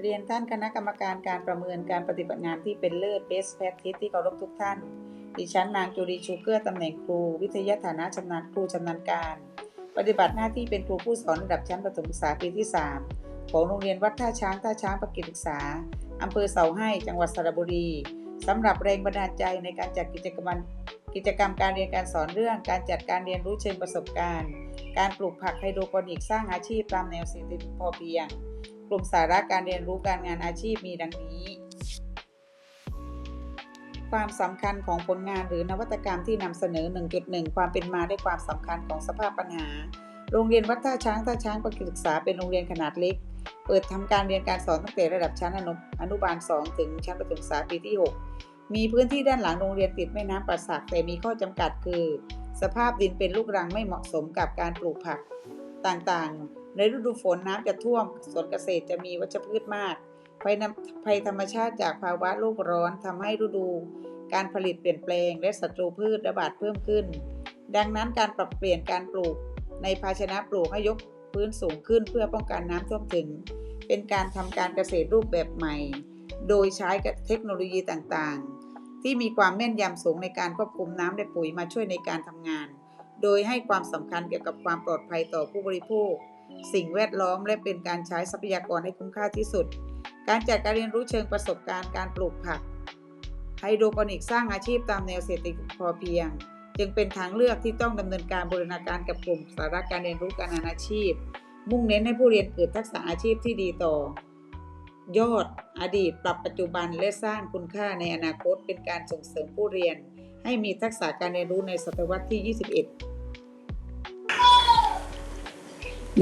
เรียนท่านคณะกรรมการการประเมินการปฏิบัติงานที่เป็นเลิศ Best Practice ที่เคารพทุกท่าน ดิฉันนางจุรีชูเกื้อตำแหน่งครู วิทยาฐานะชำนาญครูชำนาญการ ปฏิบัติหน้าที่เป็นครูผู้สอนระดับชั้นประถมศึกษาปีที่ 3 ของโรงเรียนวัดท่าช้างท่าช้างประกิจศึกษาอำเภอเสาให้จังหวัดสระบุรีสำหรับแรงบันดาลใจในการจัดกิจกรรมกิจกรรมการเรียนการสอนเรื่องการจัดการเรียนรู้เชิงประสบการณ์ การปลูกผักไฮโดรโปนิกสร้างอาชีพตามแนวเศรษฐกิจพอเพียง กลุ่มสาระการเรียนรู้การงานอาชีพมีดังนี้ ความสำคัญของผลงานหรือนวัตกรรมที่นำเสนอ 1.1 ความเป็นมาและความสำคัญของสภาพปัญหา โรงเรียนวัดท่าช้างท่าช้างประกศึกษาเป็นโรงเรียนขนาดเล็ก เปิดทำการเรียนการสอนตั้งแต่ระดับชั้นอนุอนุบาล 2 ถึงชั้นประถมศึกษาปีที่ 6 มีพื้นที่ด้านหลังโรงเรียนติดแม่น้ำประสักแต่มีข้อจำกัดคือ สภาพดินเป็นลูกรังไม่เหมาะสมกับการปลูกผักต่างๆ ในฤดูฝนน้ำจะท่วมสวนเกษตรจะมีวัชพืชมากภัยภัยธรรมชาติจากภาวะโลกร้อนทำให้ฤดู การผลิตเปลี่ยนแปลง และศัตรูพืชระบาดเพิ่มขึ้น ดังนั้นการปรับเปลี่ยนการปลูก ในภาชนะปลูกให้ยกพื้นสูงขึ้นเพื่อป้องกันน้ำท่วมถึง เป็นการทำการเกษตรรูปแบบใหม่ โดยใช้เทคโนโลยีต่างๆ ที่มีความแม่นยำสูงในการควบคุมน้ำและปุ๋ยมาช่วยในการทำงาน โดยให้ความสำคัญเกี่ยวกับความปลอดภัยต่อผู้บริโภค สิ่งแวดล้อม และเป็นการใช้ทรัพยากรให้คุ้มค่าที่สุด การจัดการเรียนรู้เชิงประสบการณ์การปลูกผักไฮโดรโปนิกสร้างอาชีพตามแนวเศรษฐกิจพอเพียง จึงเป็นทางเลือกที่ต้องดำเนินการบูรณาการกับกลุ่มสาระการเรียนรู้การงานอาชีพ มุ่งเน้นให้ผู้เรียนเกิดทักษะอาชีพที่ดีต่อ ยอด อดีต ปรับปัจจุบันและสร้างคุณค่าในอนาคต เป็นการส่งเสริมผู้เรียน ให้มีทักษะการเรียนรู้ในศตวรรษที่ 21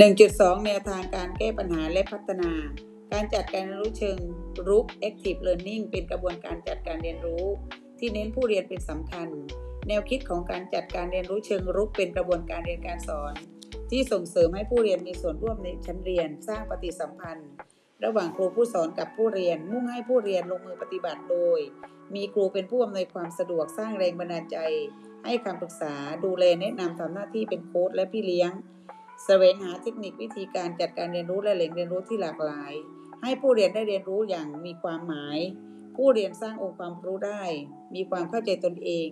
1.2 แนวทางการแก้ปัญหาและพัฒนา การจัดการเรียนรู้เชิงรุก Active Learning เป็นกระบวนการจัดการเรียนรู้ ที่เน้นผู้เรียนเป็นสำคัญ แนวคิดของการจัดการเรียนรู้เชิงรุก เป็นกระบวนการเรียนการสอน ที่ส่งเสริมให้ผู้เรียนมีส่วนร่วมในชั้นเรียน สร้างปฏิสัมพันธ์ ระหว่างครูผู้สอนกับผู้เรียน มุ่งให้ผู้เรียนลงมือปฏิบัติโดย มีครูเป็นผู้อำนวยความสะดวกสร้างแรงบันดาลใจ ให้คำปรึกษาดูแลแนะนำทำหน้าที่เป็นโค้ชและพี่เลี้ยง แสวงหาเทคนิควิธีการจัดการเรียนรู้และแหล่งเรียนรู้ที่หลากหลาย ให้ผู้เรียนได้เรียนรู้อย่างมีความหมาย ผู้เรียนสร้างองค์ความรู้ได้ มีความเข้าใจตนเอง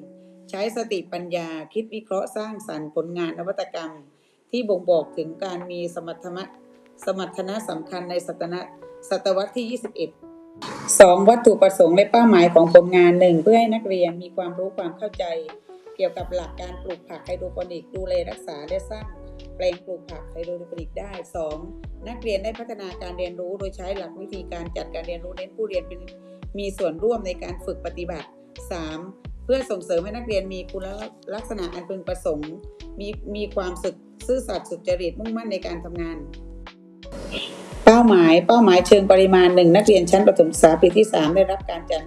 ใช้สติปัญญาคิดวิเคราะห์สร้างสรรค์ผลงานนวัตกรรม ที่บ่งบอกถึงการมีสมรรถนะสมรรถนะสำคัญในศตนะศตวรรษที่ 21 2. วัตถุประสงค์และเป้าหมายของผลงาน 1. เพื่อให้นักเรียนมีความรู้ความเข้าใจ เกี่ยวกับหลักการปลูกผักไฮโดรโปนิกดูแลรักษาและสร้าง แปลงปลูกผักไฮโดรโปนิกได้ 2. นักเรียนได้พัฒนาการเรียนรู้โดยใช้หลักวิธีการจัดการเรียนรู้เน้นผู้เรียนเป็นมีส่วนร่วมในการฝึกปฏิบัติ 3. เพื่อส่งเสริมให้นักเรียนมีคุณลักษณะอันพึงประสงค์ มีมีความสึกซื่อสัตย์สุจริตมุ่งมั่นในการทำงาน เป้าหมายเป้าหมายเชิงปริมาณหนึ่งนักเรียนชั้นประถมศึกษาปีที่ 3 ได้รับการจัด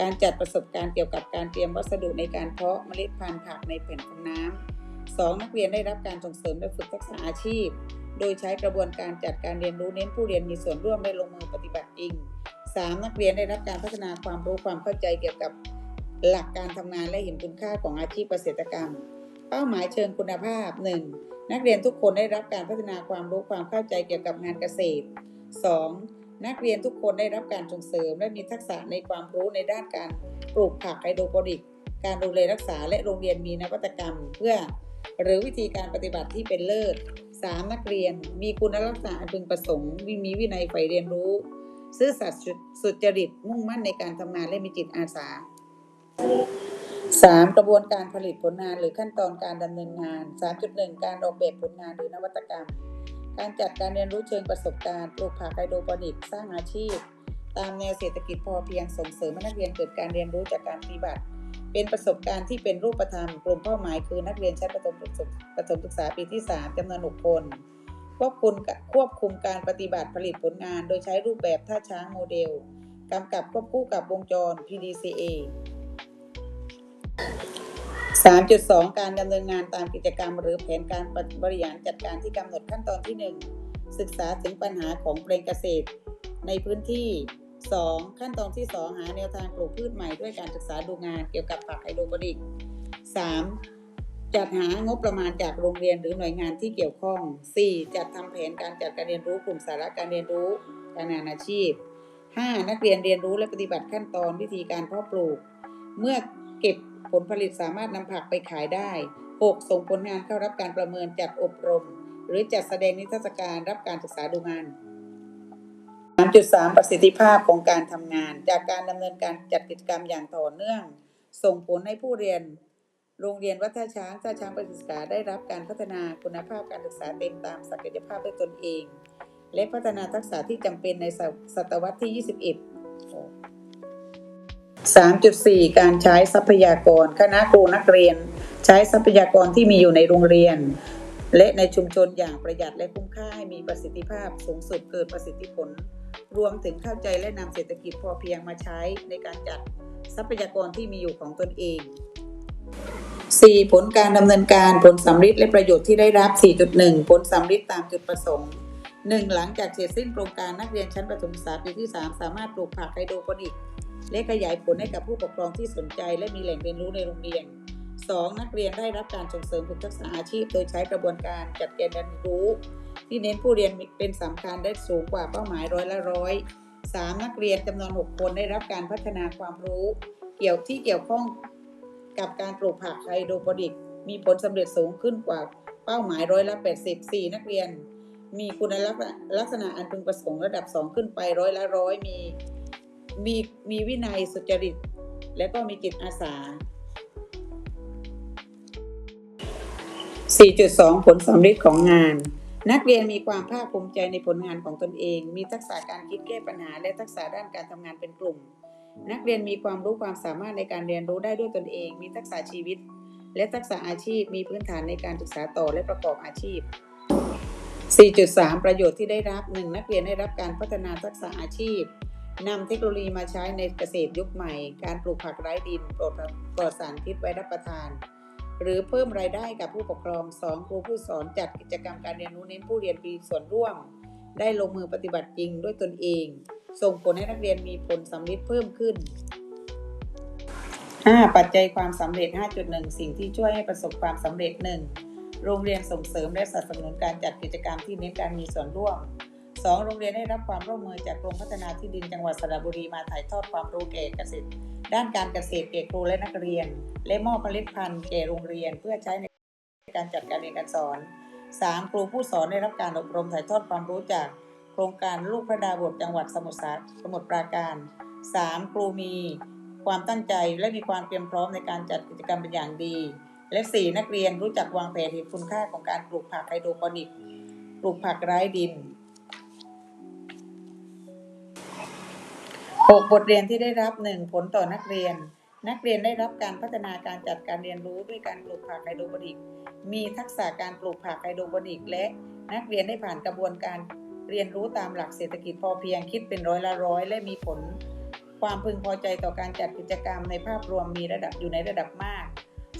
การจัดประสบการณ์เกี่ยวกับการเตรียมวัสดุในการเพาะเมล็ดพันธุ์ผักในแผ่นของน้ำ 2. นักเรียนได้รับการส่งเสริมและฝึกทักษะอาชีพ โดยใช้กระบวนการจัดการเรียนรู้เน้นผู้เรียนมีส่วนร่วมและลงมือปฏิบัติจริง 3. นักเรียนได้รับการพัฒนาความรู้ความเข้าใจเกี่ยวกับหลักการทำงานและเห็นคุณค่าของอาชีพเกษตรกรรม เป้าหมายเชิงคุณภาพ 1. นักเรียนทุกคนได้รับการพัฒนาความรู้ความเข้าใจเกี่ยวกับงานเกษตร 2. นักเรียนทุกคนได้รับการส่งเสริม และมีทักษะในความรู้ในด้านการปลูกผักไฮโดรโปนิก การดูแลรักษาและโรงเรียนมีนวัตกรรม เพื่อ หรือวิธีการปฏิบัติที่เป็นเลิศ 3. นักเรียน มีคุณลักษณะอันพึงประสงค์มีวินัยใฝ่เรียนรู้ ซื่อสัตย์สุจริตมุ่งมั่นในการทำงานและมีจิตอาสา 3. กระบวนการผลิตผลงานหรือขั้นตอนการดำเนินงาน 3.1 การออกแบบผลงานหรือนวัตกรรม การจัดการเรียนรู้เชิงประสบการณ์ปลูกผักไฮโดรโปนิกสร้างอาชีพ ตามแนวเศรษฐกิจพอเพียงส่งเสริมให้นักเรียนเกิดการเรียนรู้จากการปฏิบัติ เป็นประสบการณ์ที่เป็นรูปธรรม กลุ่มเป้าหมายคือนักเรียนชั้นประถมประถมศึกษาปีที่ 3จำนวน 6 คนควบคุมควบคุมการปฏิบัติผลิตผลงาน โดยใช้รูปแบบท่าช้างโมเดลกำกับควบคู่กับวงจร PDCA 3.2 การดำเนินงานตามกิจกรรม หรือแผนการบริหารจัดการที่กำหนดขั้นตอนที่ 1 ศึกษาถึงปัญหาของแปลงเกษตร ในพื้นที่ 2. ขั้นตอนที่ 2 หาแนวทางปลูกพืชใหม่ด้วยการศึกษาดูงานเกี่ยวกับผักไฮโดรโปนิก 3. จัดหางบประมาณจากโรงเรียนหรือหน่วยงานที่เกี่ยวข้อง 4. จัดทำแผนการจัดการเรียนรู้กลุ่มสาระการเรียนรู้การงานอาชีพ 5. นักเรียนเรียนรู้และปฏิบัติขั้นตอนวิธีการเพาะปลูก เมื่อเก็บผลผลิตสามารถนำผักไปขายได้ 6. ส่งผลงานเข้ารับการประเมินจัดอบรม หรือจัดแสดงนิทรรศการรับการศึกษาดูงาน 3.3 ประสิทธิภาพของการทำงาน จากการดำเนินการจัดกิจกรรมอย่างต่อเนื่อง ส่งผลให้ผู้เรียน โรงเรียนวัดท่าช้างท่าช้างประสิทธิศึกษาได้รับการพัฒนาคุณภาพการศึกษาเต็มตามศักยภาพด้วยตนเอง และพัฒนาทักษะที่จำเป็นในศตวรรษที่ 21 3.4 การใช้ทรัพยากร คณะครูนักเรียน ใช้ทรัพยากรที่มีอยู่ในโรงเรียนและในชุมชนอย่างประหยัดและคุ้มค่าให้มีประสิทธิภาพสูงสุดเกิดประสิทธิผล รวมถึงเข้าใจและนำเศรษฐกิจพอเพียงมาใช้ในการจัดทรัพยากรที่มีอยู่ของตนเอง 4. ผลการดำเนินการผลสำลิดและประโยชน์ที่ได้รับ 4.1 ผลสำลิดตามจุดประสงค์ 1. หลังจากเสร็จสิ้นโครงการนักเรียนชั้นประถมศึกษาปีที่ 3 สามารถปลูกผักไฮโดรโปนิก และขยายผลให้กับผู้ปกครองที่สนใจ และมีแหล่งเรียนรู้ในโรงเรียน 2. นักเรียนได้รับการส่งเสริมฝึกทักษะอาชีพ โดยใช้กระบวนการจัดการเรียนรู้ ที่เน้นผู้เรียนเป็นสำคัญได้สูงกว่าเป้าหมายร้อยละร้อย 3. นักเรียนจำนวน 6 คนได้รับการพัฒนาความรู้ เกี่ยวที่เกี่ยวข้องกับการปลูกผักไฮโดรโปนิก มีผลสำเร็จสูงขึ้นกว่าเป้าหมายร้อยละ80 4นักเรียน มีคุณลักษณะอันพึงประสงค์ระดับ 2 ขึ้นไปร้อยละร้อยมีมีมีวินัยสุจริต และก็มีจิตอาสา 4.2 ผลสำเร็จของงาน นักเรียนมีความภาคภูมิใจในผลงานของตนเอง มีทักษะการคิดแก้ปัญหา และทักษะด้านการทำงานเป็นกลุ่ม นักเรียนมีความรู้ความสามารถในการเรียนรู้ได้ด้วยตนเอง มีทักษะชีวิต และทักษะอาชีพ มีพื้นฐานในการศึกษาต่อและประกอบอาชีพ 4.3 ประโยชน์ที่ได้รับ 1. นักเรียนได้รับการพัฒนาทักษะอาชีพนำเทคโนโลยีมาใช้ในเกษตรยุคใหม่ การปลูกผักไร้ดินปลดปลอดสารพิษไว้รับประทาน หรือเพิ่มรายได้กับผู้ปกครอง 2. ครูผู้สอนจัดกิจกรรมการเรียนรู้เน้นผู้เรียนมีส่วนร่วม ได้ลงมือปฏิบัติจริงด้วยตนเอง ส่งผลให้นักเรียนมีผลสำลิดเพิ่มขึ้น 5. ปัจจัยความสำเร็จ 5.1 สิ่งที่ช่วยให้ประสบความสำเร็จ 1. โรงเรียนส่งเสริมและสนับสนุนการจัดกิจกรรมที่เน้นการมีส่วนร่วม 2. โรงเรียนได้รับความร่วมมือจากกรมพัฒนาที่ดินจังหวัดสระบุรีมาถ่ายทอดความรู้แก่เกษตร ด้านการเกษตรแก่ครูและนักเรียน และมอบเมล็ดพันธุ์แก่โรงเรียน เพื่อใช้ในการจัดการเรียนการสอน 3. ครูผู้สอนได้รับการอบรมถ่ายทอดความรู้จาก โครงการลูกพระดาบทจังหวัดสมุทรสาสมุทรปราการ 3. ครูมีความตั้งใจและมีความเตรียมพร้อมในการจัดกิจกรรมเป็นอย่างดี และ 4. นักเรียนรู้จักวางแผนเห็นคุณค่าของการปลูกผักไฮโดรโปนิก ปลูกผักไร้ดิน 6. บทเรียนที่ได้รับ 1. ผลต่อนักเรียน นักเรียนได้รับการพัฒนาการจัดการเรียนรู้ด้วยการปลูกผักไฮโดรโปนิก มีทักษะการปลูกผักไฮโดรโปนิก และนักเรียนได้ผ่านกระบวนการเรียนรู้ตามหลักเศรษฐกิจพอเพียงคิดเป็นร้อยละร้อยและมีผล ความพึงพอใจต่อการจัดกิจกรรมในภาพรวมมีระดับอยู่ในระดับมาก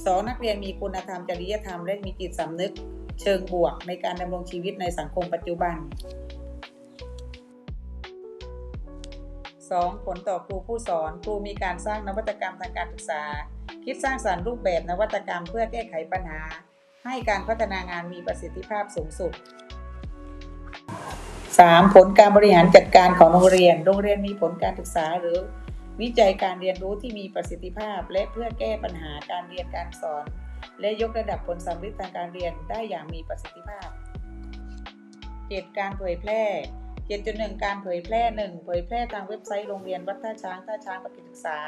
2. นักเรียนมีคุณธรรมจริยธรรมและมีจิตสำนึก เชิงบวกในการดำรงชีวิตในสังคมปัจจุบัน 2. ผลต่อครูผู้สอน ครูมีการสร้างนวัตกรรมทางการศึกษา คิดสร้างสรรค์รูปแบบนวัตกรรมเพื่อแก้ไขปัญหา ให้การพัฒนางานมีประสิทธิภาพสูงสุด 3. ผลการบริหารจัดการของโรงเรียน โรงเรียนมีผลการศึกษาหรือ วิจัยการเรียนรู้ที่มีประสิทธิภาพ และเพื่อแก้ปัญหาการเรียนการสอน และยกระดับผลสำเร็จทางการเรียนได้อย่างมีประสิทธิภาพ 7. การเผยแพร่ 7.1การเผยแพร่ 1. เผยแพร่ทางเว็บไซต์โรงเรียนวัดท่าช้างท่าช้างประกิศึกษา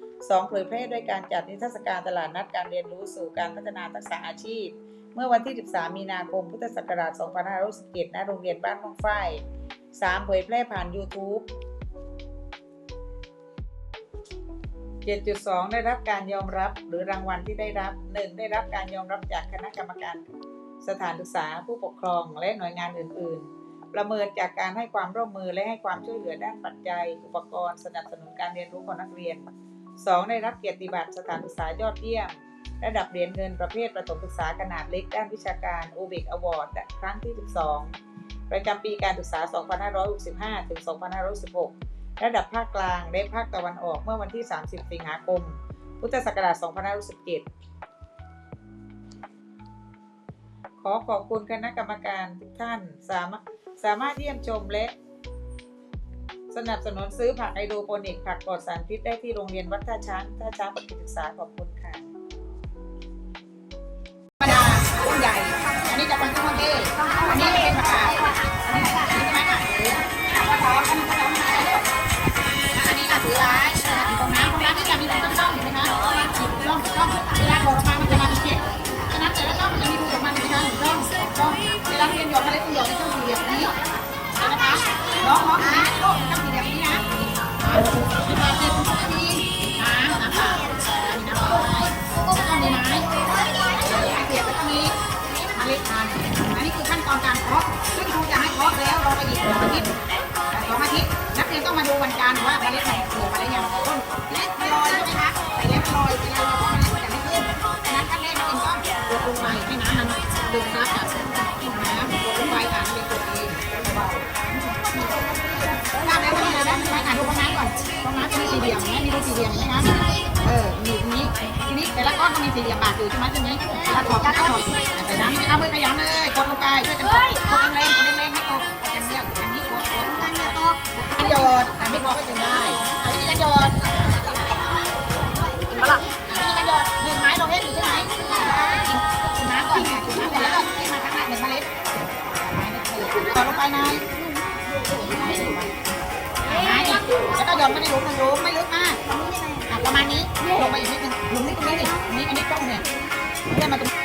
2. เผยแพร่ด้วยการจัดนิทรรศการตลาดนัดการเรียนรู้สู่การพัฒนาทักษะอาชีพ เมื่อวันที่ 13 มีนาคม พุทธศักราช 2517ณโรงเรียนบ้านม่วงฝ้าย 3. เผยแพร่ผ่าน YouTube 7.2 ได้รับการยอมรับหรือรางวัลที่ได้รับ 1. ได้รับการยอมรับจากคณะกรรมการ สถานศึกษาผู้ปกครองและหน่วยงานอื่น ๆ ประเมินจากการให้ความร่วมมือและให้ความช่วยเหลือด้านปัจจัย อุปกรณ์ สนับสนุนการเรียนรู้ของนักเรียน 2. ได้รับเกียรติบัตรสถานศึกษายอดเยี่ยม ระดับเหรียญเงินประเภทประถมศึกษาขนาดเล็กด้านวิชาการ o b i c Award ครั้งที่ 12 ประจำปีการศึกษา 2565 ถึง 2516ระดับภาคกลางและภาคตะวันออกเมื่อวันที่ 30 สิงหาคม พุทธศักราช 2517ขอขอบคุณคณะกรรมการทุกท่านสามารถ สามารถเยี่ยมชมและ สนับสนุนซื้อผักไฮโดรโปนิกผักปลอดสารพิษได้ที่โรงเรียนวัดท่าช้างท่าช้างปฐมศึกษาขอบคุณค่ะธรรมดาต้นใหญ่ อันนี้จะเป็นต้นเทศอันนี้ ต้องมาดูวันจันทร์ว่าเมล็ดไหนเกิดมาแล้วยังต้นเล็กลอยใช่ไหมคะ สี่เหลี่ยมนะมีรูสี่เหลี่ยมไหมคะเออมีตรงนี้ทีนี้แต่ละก้อนต้องมีสี่เหลี่ยมบาดอยู่ใช่ไหมใช่ไหมเวลาถอดก็ถอดใส่น้ำเอามือขยำเลยกดลงไปช่วยกันกดกดแรงๆกดแรงๆให้ตกอย่างเดียวอันนี้กดกดกันไม่ตกกันหยดแต่ไม่พอก็จะได้อันนี้กันหยดกินปะล่ะอันนี้กันหยดหนึ่งไม้เราเล่นอยู่ใช่ไหมกินน้ำก่อนค่ะกินน้ำก่อนแล้วก็กินมาข้างหน้าหนึ่งเมล็ดต่อลงไปนาย แล้วก็หย่อนไม่ได้หลุมนะหลุมไม่ลึกมากอะประมาณนี้ลงไปอีกนิดนึงหลุมนี้ตรงนี้นี่อันนี้อันนี้ต้องเนี่ยเลื่อนมาตรง